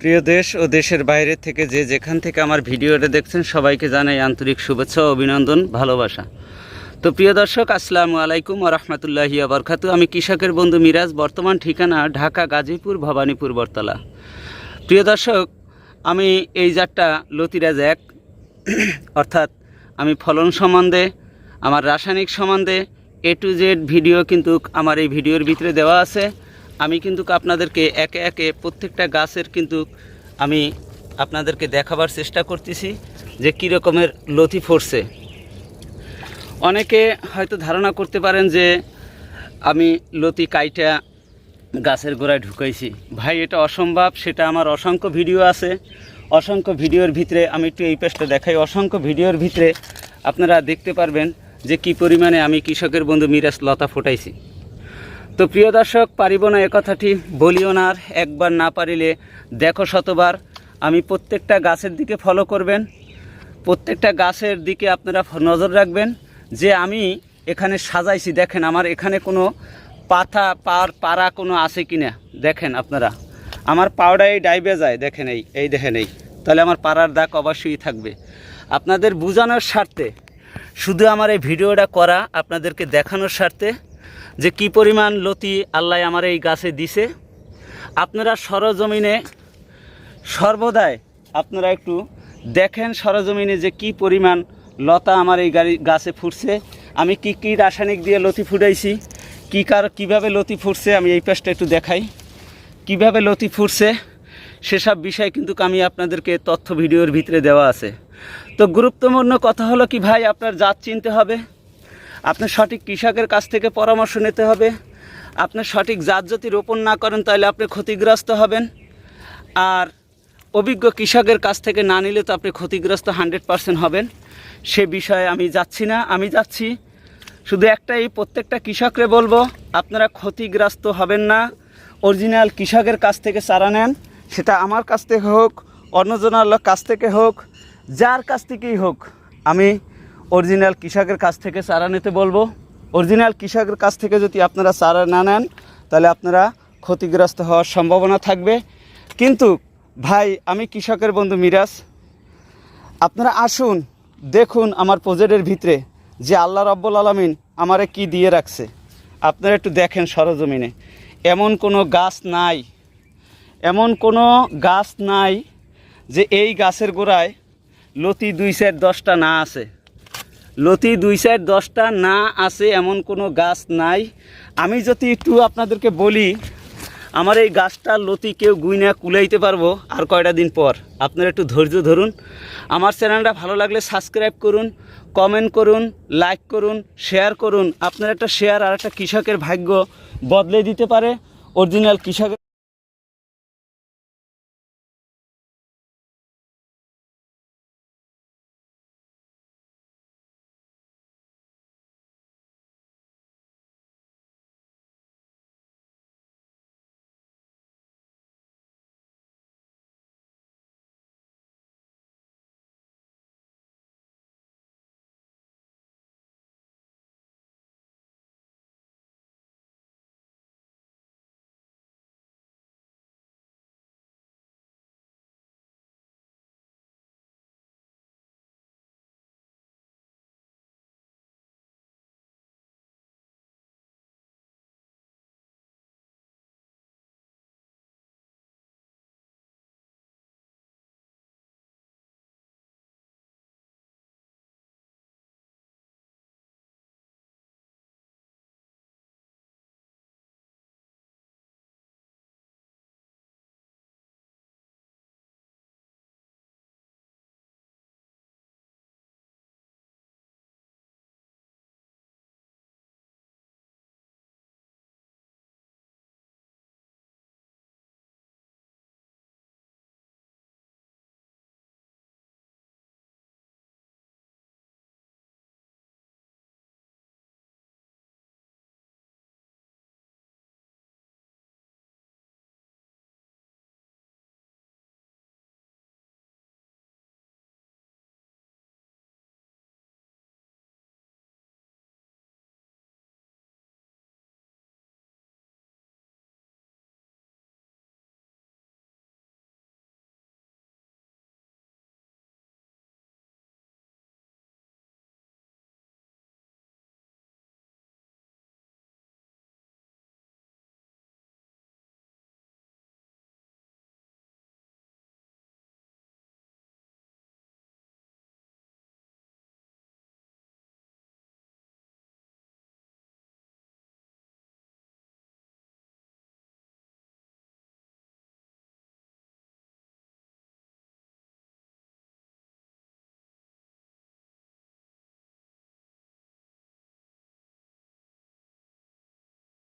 প্রিয় দেশ ও দেশের বাইরে থেকে যে যেখান থেকে আমার ভিডিওটা দেখছেন, সবাইকে জানাই আন্তরিক শুভেচ্ছা অভিনন্দন, ভালোবাসা। তো প্রিয় দর্শক, আসসালামু আলাইকুম রহমতুল্লাহি আবরকাতু আমি কৃষকের বন্ধু মিরাজ, বর্তমান ঠিকানা ঢাকা, গাজীপুর, ভবানীপুর বরতলা প্রিয় দর্শক, আমি এই জাতটা লতিরাজ এক। অর্থাৎ আমি ফলন সম্বন্ধে, আমার রাসায়নিক সম্বন্ধে এ টু জেড ভিডিও কিন্তু আমার এই ভিডিওর ভিতরে দেওয়া আছে। আমি কিন্তু আপনাদেরকে একে একে প্রত্যেকটা গাছের কিন্তু আমি আপনাদেরকে দেখাবার চেষ্টা করতেছি যে কী রকমের লতি ফরছে অনেকে হয়তো ধারণা করতে পারেন যে আমি লতি কাইটা গাছের গোড়ায় ঢুকাইছি। ভাই, এটা অসম্ভব, সেটা আমার অসংখ্য ভিডিও আছে। অসংখ্য ভিডিওর ভিতরে আমি একটু এই পেজটা দেখাই। অসংখ্য ভিডিওর ভিতরে আপনারা দেখতে পারবেন যে কি পরিমাণে আমি কৃষকের বন্ধু মিরাজ লতা ফোটাইছি। তো প্রিয় দর্শক, পারিব না এ কথাটি, বলিও না একবার না পারিলে দেখো শতবার। আমি প্রত্যেকটা গাছের দিকে ফলো করবেন, প্রত্যেকটা গাছের দিকে আপনারা নজর রাখবেন। যে আমি এখানে সাজাইছি, দেখেন আমার এখানে কোনো পাতা, পার, পাড়া কোনো আছে কি না দেখেন আপনারা। আমার পাওড়া এই ডাইবে যায়, দেখেন এই এই দেখেন এই। তাহলে আমার পাড়ার দাগ অবশ্যই থাকবে। আপনাদের বোঝানোর স্বার্থে, শুধু আমার এই ভিডিওটা করা, আপনাদেরকে দেখানোর স্বার্থে যে কি পরিমাণ লতি আল্লাহ আমার এই গাছে দিছে, আপনারা সরজমিনে সর্বদাই আপনারা একটু দেখেন সরজমিনে যে কি পরিমাণ লতা আমার এই গাড়ি গাছে ফুটছে। আমি কি কি রাসায়নিক দিয়ে লতি ফুটাইছি, কী কার কীভাবে লতি ফুটছে আমি এই পাশটা একটু দেখাই। কীভাবে লতি ফুটছে, সেসব বিষয় কিন্তু আমি আপনাদেরকে তথ্য ভিডিওর ভিতরে দেওয়া আছে। তো গুরুত্বপূর্ণ কথা হলো কি ভাই, আপনার জাত চিনতে হবে। আপনার সঠিক কৃষকের কাছ থেকে পরামর্শ নিতে হবে। আপনার সঠিক জাত যদি রোপণ না করেন, তাহলে আপনি ক্ষতিগ্রস্ত হবেন। আর অভিজ্ঞ কৃষকের কাছ থেকে না নিলে তো আপনি ক্ষতিগ্রস্ত হান্ড্রেড পারসেন্ট হবেন। সে বিষয়ে আমি যাচ্ছি না। আমি যাচ্ছি শুধু একটাই, প্রত্যেকটা কৃষকরে বলব, আপনারা ক্ষতিগ্রস্ত হবেন না। অরিজিনাল কৃষকের কাছ থেকে চারা নেন, সেটা আমার কাছ থেকে হোক, অন্যজনের কাছ থেকে হোক, যার কাছ থেকেই হোক। আমি অরিজিনাল কৃষকের কাছ থেকে চারা নিতে বলব। অরিজিনাল কৃষকের কাছ থেকে যদি আপনারা চারা না নেন, তাহলে আপনারা ক্ষতিগ্রস্ত হওয়ার সম্ভাবনা থাকবে। কিন্তু ভাই, আমি কৃষকের বন্ধু মিরাজ। আপনারা আসুন, দেখুন আমার প্রজেক্টের ভিতরে যে আল্লাহ রব্বুল আলমিন আমারে কি দিয়ে রাখছে। আপনারা একটু দেখেন সরজমিনে। এমন কোনো গাছ নাই। এমন কোনো গাছ নাই যে এই গাছের গোড়ায় লতি দুই সাইড দশটা না আছে। লতি দুই সাইড দশটা না আছে, এমন কোনো গাছ নাই। আমি যদি একটু আপনাদেরকে বলি, আমার এই গাছটা লতি কেউ গুইনা কুলাইতে পারব আর কয়টা দিন পর। আপনারা একটু ধৈর্য ধরুন। আমার চ্যানেলটা ভালো লাগলে সাবস্ক্রাইব করুন কমেন্ট করুন লাইক করুন শেয়ার করুন। আপনার একটা শেয়ার আর একটা কৃষকের ভাগ্য বদলে দিতে পারে। অরিজিনাল কৃষকের